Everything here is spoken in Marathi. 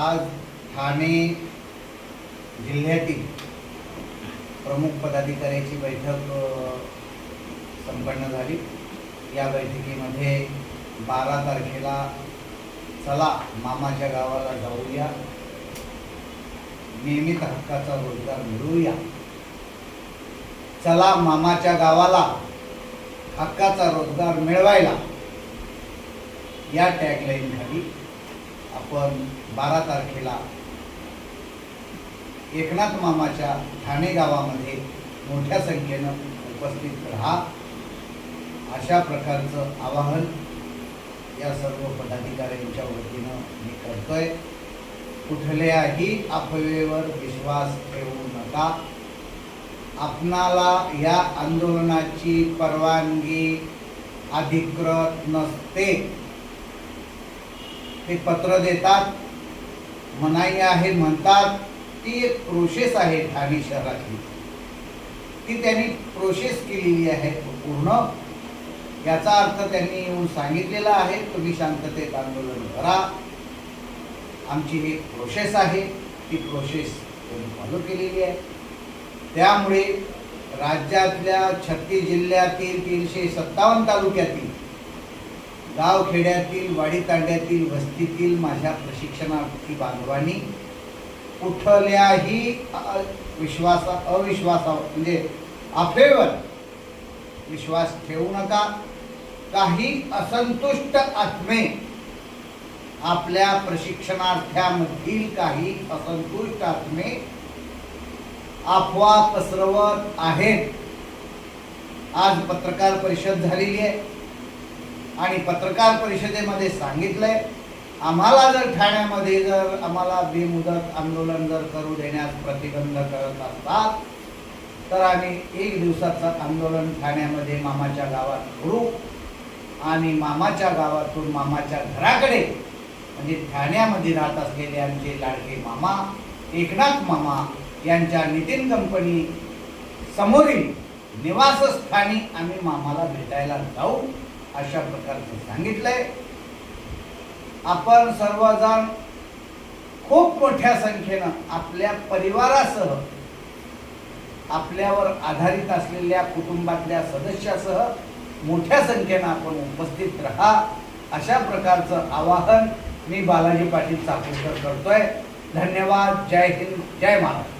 आज ठाणे जिल्ह्यातील प्रमुख पदाधिकाऱ्याची बैठक संपन्न झाली. या बैठकीमध्ये बारा तारखेला चला मामाच्या गावाला जाऊया. नियमित हक्काचा रोजगार मिळवूया चला मामाच्या गावाला हक्काचा रोजगार मिळवायला. या टॅगलाईन खाली. आपण बारा तारखेला एकनाथ मामाच्या ठाणे गावामध्ये मोठ्या संख्येनं उपस्थित राहा. अशा प्रकारचं आवाहन या सर्व पदाधिकाऱ्यांच्या वतीनं मी करतोय. कुठल्याही अफवेवर विश्वास ठेवू नका. आपणाला या आंदोलनाची परवानगी अधिकृत नसते. ते पत्र देतात मनाई आहे म्हणतात ती एक प्रोसेस आहे ठाणे शहरातली. ती त्यांनी प्रोसेस केलेली आहे पूर्ण. याचा अर्थ त्यांनी येऊन सांगितलेला आहे तुम्ही शांततेत आंदोलन करा. आमची ही प्रोसेस आहे ती प्रोसेस त्यांनी फॉलो केलेली आहे. त्यामुळे राज्यातल्या छत्तीस जिल्ह्यातील तीनशे सत्तावन्न तालुक्यातील गावखेड्यातील वाडीतांड्यातील वस्तीतील माझ्या प्रशिक्षणार्थी बांधवांनी कुठल्याही विश्वासा अविश्वासा म्हणजे अफेवर विश्वास ठेवू नका. काही असंतुष्ट आत्मे आपल्या प्रशिक्षणार्थ्यामधील काही असंतुष्ट आत्मे अफवा पसरवत आहेत. आज पत्रकार परिषद झालेली आहे. आणि पत्रकार परिषदेमध्ये सांगितलंय आम्हाला जर ठाण्यामध्ये जर आम्हाला बेमुदत आंदोलन जर करू देण्यास प्रतिबंध करत असतात तर आम्ही एक दिवसाचं आंदोलन ठाण्यामध्ये मामाच्या गावात करू आणि मामाच्या गावातून मामाच्या घराकडे म्हणजे ठाण्यामध्ये राहत असलेले आमचे लाडके मामा एकनाथ मामा यांच्या नितीन कंपनी समोरील निवासस्थानी आम्ही मामाला भेटायला जाऊ. अशा प्रकारचं सांगितलंय. आपण सर्वजण खूप मोठ्या संख्येनं आपल्या परिवारासह आपल्यावर आधारित असलेल्या कुटुंबातल्या सदस्यासह मोठ्या संख्येनं आपण उपस्थित राहा. अशा प्रकारचं आवाहन मी बालाजी पाटील चाकूरकर करतोय. धन्यवाद. जय हिंद. जय महाराष्ट्र.